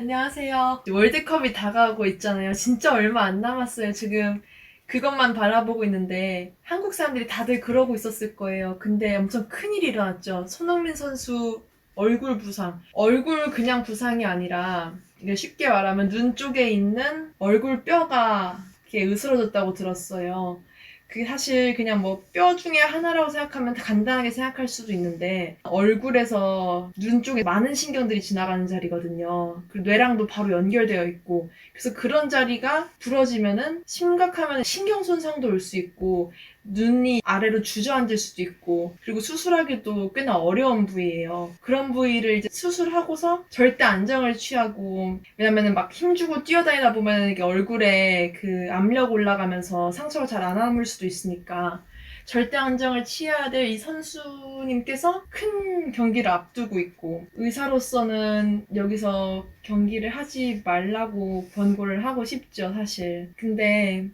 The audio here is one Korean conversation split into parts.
안녕하세요. 월드컵이 다가오고 있잖아요. 진짜 얼마 안 남았어요. 지금 그것만 바라보고 있는데 한국 사람들이 다들 그러고 있었을 거예요. 근데 엄청 큰일이 일어났죠. 손흥민 선수 얼굴 부상. 얼굴 그냥 부상이 아니라 쉽게 말하면 눈 쪽에 있는 얼굴 뼈가 이렇게 으스러졌다고 들었어요. 그게 사실 그냥 뭐 뼈 중에 하나라고 생각하면 간단하게 생각할 수도 있는데 얼굴에서 눈 쪽에 많은 신경들이 지나가는 자리거든요. 그리고 뇌랑도 바로 연결되어 있고 그래서 그런 자리가 부러지면은 심각하면 신경 손상도 올 수 있고 눈이 아래로 주저앉을 수도 있고 그리고 수술하기도 꽤나 어려운 부위예요. 그런 부위를 이제 수술하고서 절대 안정을 취하고 왜냐면은 막 힘주고 뛰어다니다 보면 이게 얼굴에 그 압력 올라가면서 상처가 잘 안 아물 수도 있으니까 절대 안정을 취해야 될 이 선수님께서 큰 경기를 앞두고 있고 의사로서는 여기서 경기를 하지 말라고 권고를 하고 싶죠 사실 근데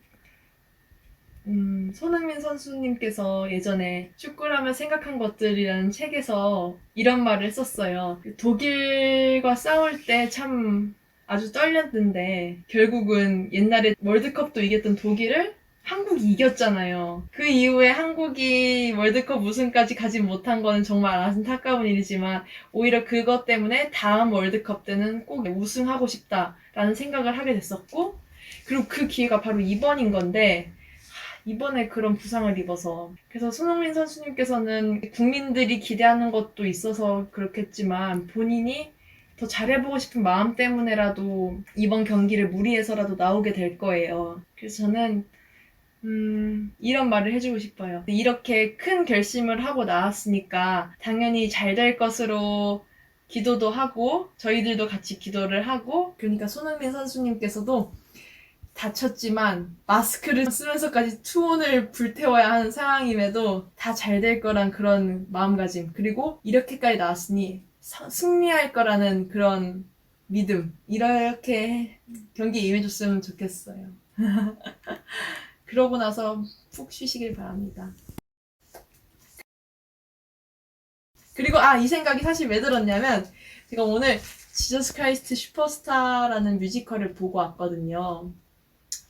음, 손흥민 선수님께서 예전에 축구라면 생각한 것들이라는 책에서 이런 말을 했었어요. 독일과 싸울 때 참 아주 떨렸는데 결국은 옛날에 월드컵도 이겼던 독일을 한국이 이겼잖아요. 그 이후에 한국이 월드컵 우승까지 가지 못한 거는 정말 안타까운 일이지만 오히려 그것 때문에 다음 월드컵 때는 꼭 우승하고 싶다라는 생각을 하게 됐었고 그리고 그 기회가 바로 이번인 건데 이번에 그런 부상을 입어서 그래서 손흥민 선수님께서는 국민들이 기대하는 것도 있어서 그렇겠지만 본인이 더 잘해보고 싶은 마음 때문에라도 이번 경기를 무리해서라도 나오게 될 거예요. 그래서 저는 음, 이런 말을 해주고 싶어요. 이렇게 큰 결심을 하고 나왔으니까 당연히 잘 될 것으로 기도도 하고 저희들도 같이 기도를 하고 그러니까 손흥민 선수님께서도 다쳤지만 마스크를 쓰면서까지 투혼을 불태워야 하는 상황임에도 다 잘 될 거란 그런 마음가짐 그리고 이렇게까지 나왔으니 사- 승리할 거라는 그런 믿음 이렇게 경기에 임해줬으면 좋겠어요. 그러고 나서 푹 쉬시길 바랍니다. 그리고 아 이 생각이 사실 왜 들었냐면 제가 오늘 지저스 크라이스트 슈퍼스타라는 뮤지컬을 보고 왔거든요.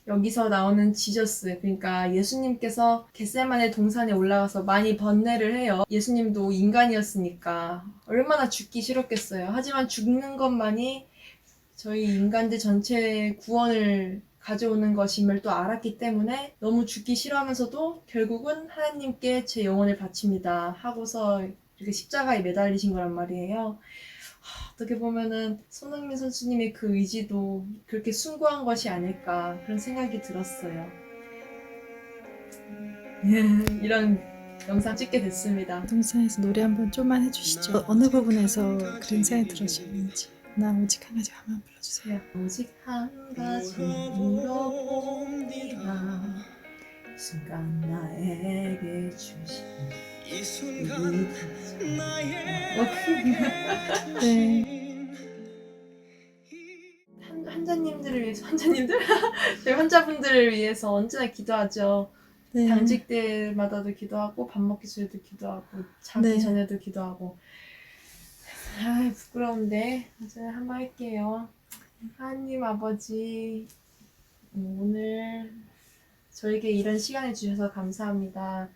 여기서 나오는 지저스, 그러니까 예수님께서 겟세만의 동산에 올라가서 많이 번뇌를 해요. 예수님도 인간이었으니까 얼마나 죽기 싫었겠어요. 하지만 죽는 것만이 저희 인간들 전체의 구원을 가져오는 것임을 또 알았기 때문에 너무 죽기 싫어하면서도 결국은 하나님께 제 영혼을 바칩니다. 하고서 이렇게 십자가에 매달리신 거란 말이에요. 하, 어떻게 보면은 손흥민 선수님의 그 의지도 그렇게 숭고한 것이 아닐까 그런 생각이 들었어요. 이런 영상 찍게 됐습니다. 동산에서 노래 한번 좀만 해주시죠. 어, 느 부분에서 그런 생각이 들으셨는지. 나 오직 한 가지 화만 불러주세요. 오직 한 가지 물어봅니다. 순간 나에게 주신 이 순간 나의 네. 환, 환자님들을 위해서 환자님들 저희 환자분들을 위해서 언제나 기도하죠. 네. 당직 때마다도 기도하고 밥 먹기 전에도 기도하고 자기 네. 전에도 기도하고 아 부끄러운데 이제 한번 할게요. 하나님 아버지 음, 오늘 저에게 이런 시간을 주셔서 감사합니다.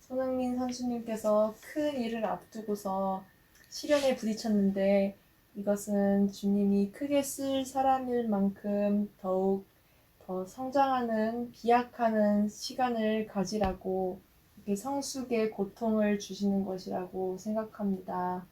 손흥민 선수님께서 큰 일을 앞두고서 시련에 부딪혔는데 이것은 주님이 크게 쓸 사람일 만큼 더욱 더 성장하는 비약하는 시간을 가지라고 이렇게 성숙의 고통을 주시는 것이라고 생각합니다.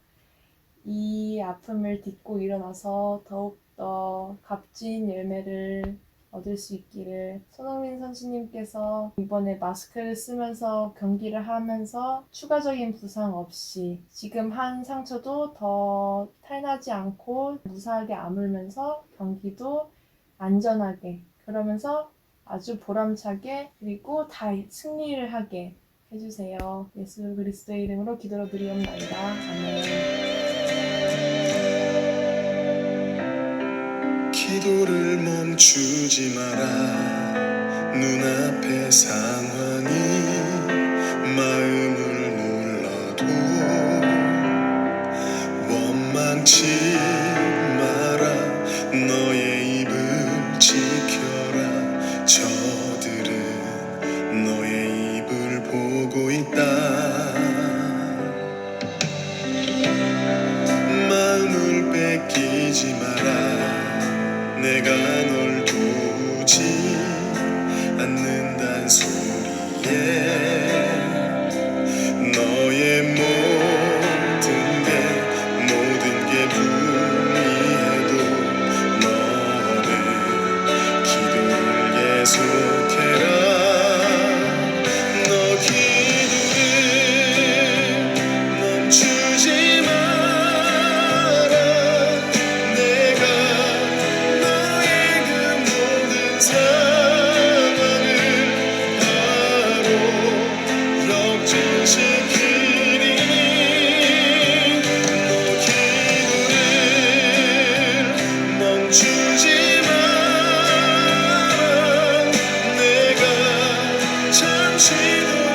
이 아픔을 딛고 일어나서 더욱더 값진 열매를 얻을 수 있기를 손흥민 선수님께서 이번에 마스크를 쓰면서 경기를 하면서 추가적인 부상 없이 지금 한 상처도 더 탈나지 않고 무사하게 아물면서 경기도 안전하게 그러면서 아주 보람차게 그리고 다 승리를 하게 해주세요. 예수 그리스도의 이름으로 기도로 드리옵나이다. 아멘. 기도를 멈추지 마라. 눈앞의 상황이 내가 널 보지 않는단 소리에 주지만 내가 잠시도